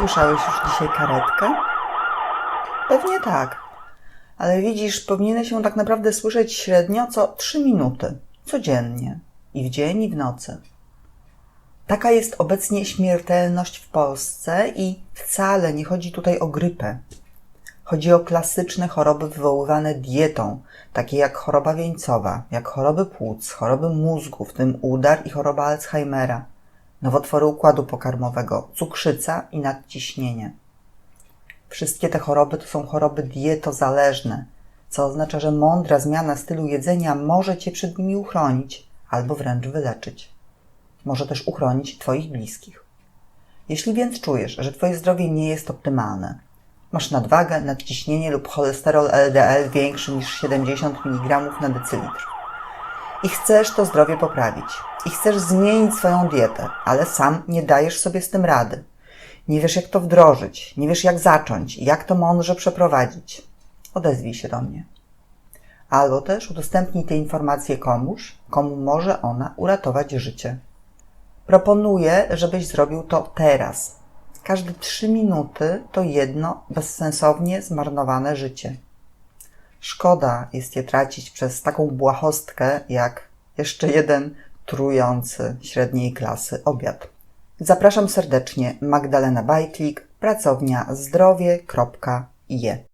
Słyszałeś już dzisiaj karetkę? Pewnie tak. Ale widzisz, powinieneś ją tak naprawdę słyszeć średnio co 3 minuty. Codziennie. I w dzień, i w nocy. Taka jest obecnie śmiertelność w Polsce i wcale nie chodzi tutaj o grypę. Chodzi o klasyczne choroby wywoływane dietą, takie jak choroba wieńcowa, jak choroby płuc, choroby mózgu, w tym udar i choroba Alzheimera, nowotwory układu pokarmowego, cukrzyca i nadciśnienie. Wszystkie te choroby to są choroby dietozależne, co oznacza, że mądra zmiana stylu jedzenia może Cię przed nimi uchronić albo wręcz wyleczyć. Może też uchronić Twoich bliskich. Jeśli więc czujesz, że Twoje zdrowie nie jest optymalne, masz nadwagę, nadciśnienie lub cholesterol LDL większy niż 70 mg na decylitr i chcesz to zdrowie poprawić i chcesz zmienić swoją dietę, ale sam nie dajesz sobie z tym rady, nie wiesz jak to wdrożyć, nie wiesz jak zacząć, jak to mądrze przeprowadzić, odezwij się do mnie. Albo też udostępnij te informacje komuś, komu może ona uratować życie. Proponuję, żebyś zrobił to teraz. Każde trzy minuty to jedno bezsensownie zmarnowane życie. Szkoda jest je tracić przez taką błahostkę jak jeszcze jeden trujący średniej klasy obiad. Zapraszam serdecznie Magdalena Bajtlik, pracownia zdrowie.je.